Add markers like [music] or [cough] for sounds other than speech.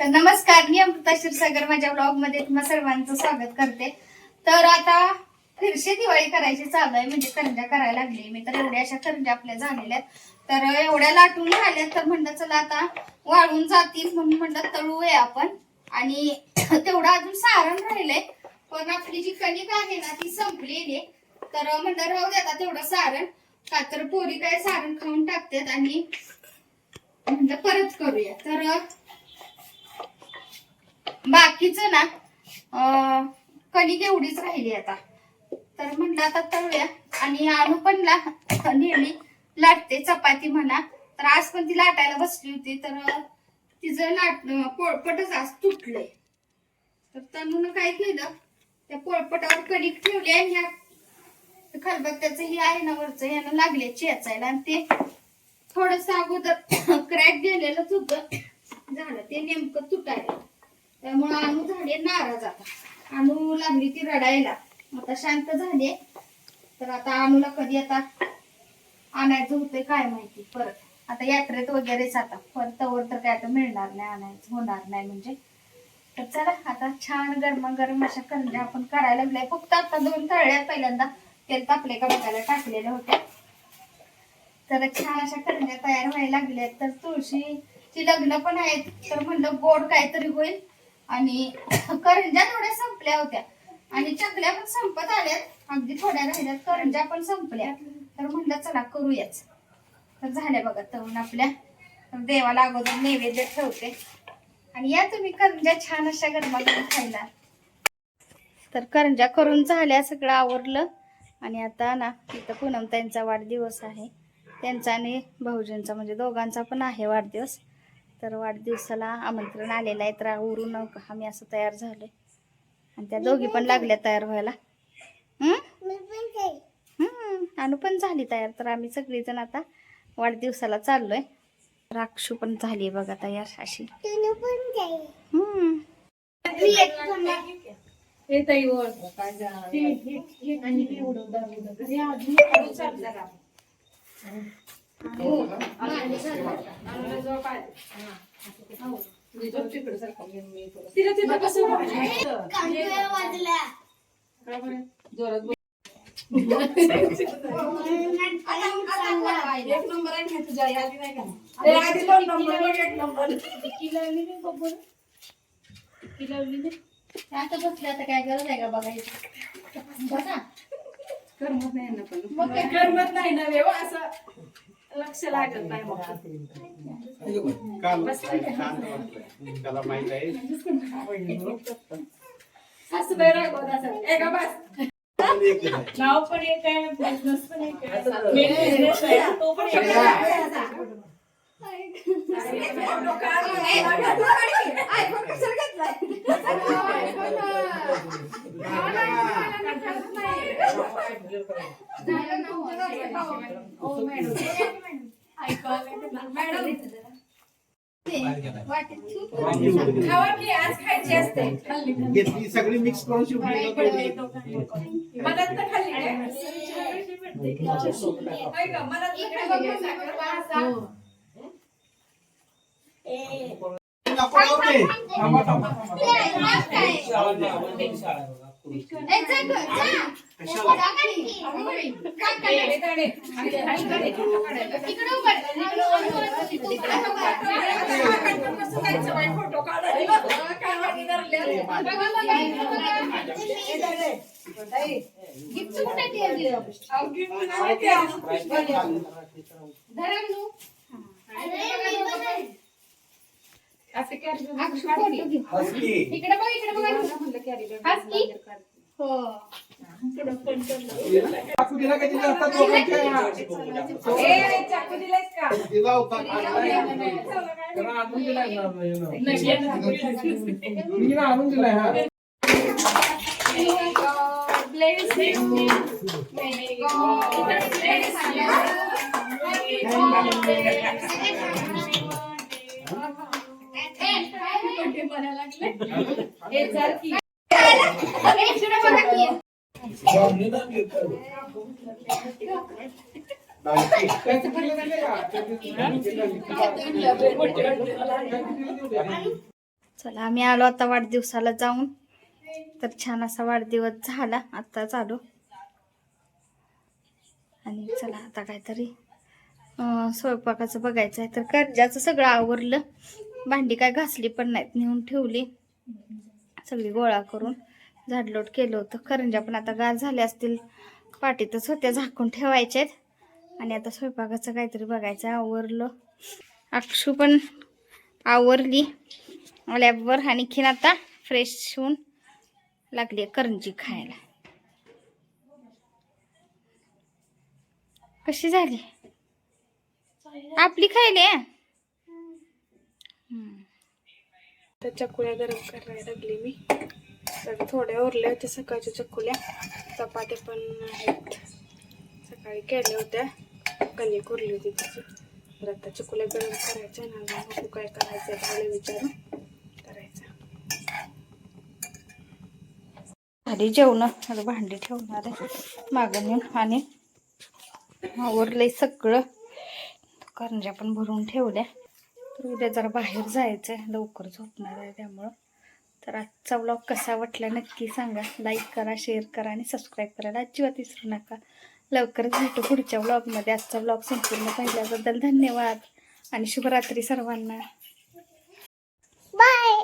तर नमस्कार मी अमृता क्षीरसागर. माझ्या ब्लॉगमध्ये तुम्हा सर्वांचं स्वागत करते. तर आता फिरशी दिवाळी करायची चालू आहे म्हणजे करंजा करायला लागली मी तर एवढ्या अशा करंजा आपल्या झालेल्या आहेत. तर एवढ्या लाटून झाल्या तर म्हणलं चला आता वाळून जातील म्हणून म्हणलं तळूया आपण. आणि तेवढं अजून सारण राहिलंय पण आपली जी कणिक आहे ना ती संपलेली आहे. तर म्हणलं राहू द्या तेवढं सारण. का तर पोरी काय सारण खाऊन टाकतात आणि म्हणलं परत करूया. तर बाकीचं ना कणिक एवढीच राहिली आता. तर म्हणलं आता तळूया. आणि आणू पण ला नेहमी. लाटते चपाती म्हणा. तर आज पण ती लाटायला बसली होती तर तिचं लाट पोळपटच आज तुटलंय. तर तनून काय केलं त्या पोळपटावर कणिक ठेवली आणि ह्या खलबत्त्याचं हे आहे ना वरचं ह्यानं लागले चेचायला. आणि ते थोडस अगोदर [coughs] क्रॅक गेलेलंच होतं. झालं ते नेमकं तुटायला. त्यामुळे अनु झाले नाराज आता. अनु लागली ती रडायला. आता शांत झाले तर आता अनुला कधी आता आणायचं होतंय काय माहिती परत. आता यात्रेत वगैरेच आता. परत तवर तर काय आता मिळणार नाही आणायचं होणार नाही म्हणजे. तर चला आता छान गरमागरम अशा करण्या आपण करायला लागलाय. फक्त आता दोन तळल्या पहिल्यांदा तेल तापले का बघायला टाकलेल्या होत्या. तर छान अशा करण्या तयार व्हायला लागल्या तर तुळशीची लग्न पण आहेत. तर म्हणलं गोड काहीतरी होईल. आणि करंज्या थोड्या संपल्या होत्या. आणि चकल्या पण संपत आल्यात. अगदी थोड्या राहिल्यात. करंज्या पण संपल्या. तर म्हणलं चला करूयाच. तर झाल्या बघा तळून आपल्या. तर देवाला अगोदर नैवेद्य ठेवते. आणि या तुम्ही करंज्या छान अशा गरमागरम खायला. तर करंज्या करून झाल्या सगळं आवरलं. आणि आता ना इथं पूनमताईंचा वाढदिवस आहे. त्यांचा आणि भाऊजींचा म्हणजे दोघांचा पण आहे वाढदिवस. तर वाढदिवसाला आमंत्रण आलेलं आहे. तर उरून आम्ही असं तयार झालोय. आणि त्या दोघी पण लागल्या तयार व्हायला. अनु पण झाली तयार. तर आम्ही सगळीजण आता वाढदिवसाला चाललोय. राक्षू पण झाली बघा तयार अशी. हम्म एक नंबर आहे ना तुझ्या यादी नाही का आधी दोन नंबर मग एक नंबर आता बसले आता काय गरज आहे का बघायची बघा करमत नाही ना पण मग काय? करमत नाही ना रे असं लक्ष लागत नाही मग. काल शांत वाटलंय. त्याला माहीत आहे. सासूबाई रागवत असं ए का बस. नाव पण एक आहे बिझनेस पण एक आहे. Main business आहे, तो पण एक आहे. घेतलाय? घेतली सगळी मिक्स करून शिवली मनात तर खाल्ली खाल्ली असं carry bag अक्षु काढ फोटो की. घे. इकडे बघ इकडे बघा म्हणलं carry चाकू दिला का तिला असता तो चाकू दिलायस का दिला होता त्याला आणून दिलाय ना मी ना आणून दिलाय हा Ladies, ladies, ladies, चला आम्ही आलो आता वाढदिवसाला जाऊन. तर छान असा वाढदिवस झाला आत्ताच आलो आणि चला आता काहीतरी स्वयंपाकाचं बघायचं आहे तर कर्जाचं सगळं आवरलं. भांडी काय घासली पण नाहीत नेऊन ठेवली. सगळी गोळा करून झाडलोट केलं होतं. करंजा पण आता गार झाल्या असतील. पाटीतच होत्या झाकून ठेवायच्यात आणि आता स्वयंपाकाचं काहीतरी बघायचं आवरलं. अक्षू पण आवरली. लॅबवर आणि खीन आता फ्रेश होऊन लागली करंजी खायला. कशी झाली? आपली खायली आहे? हम्म. आता चकुल्या गरम करायला लागली मी. तर थोड्या उरल्या होत्या सकाळच्या चकुल्या. चपात्या पण आहेत. सकाळी केल्या होत्या. कणिक उरली होती त्याची. तर आता चकुल्या गरम करायच्या ना बघू काय करायचं आहे मला विचारून करायचं. आधी जेवण आता भांडी ठेवणार आहे. मागं नेऊन आणि आवरलंय सगळं. करंज्या पण भरून ठेवल्या. तर उद्या जरा बाहेर जायचं आहे लवकर झोपणार आहे त्यामुळं. तर आजचा व्लॉग कसा वाटला नक्की सांगा. लाईक करा शेअर करा आणि सबस्क्राईब करायला अजिबात विसरू नका. लवकरच भेटू पुढच्या व्लॉगमध्ये आजचा व्लॉग संपूर्ण पाहिल्याबद्दल धन्यवाद आणि शुभरात्री सर्वांना. बाय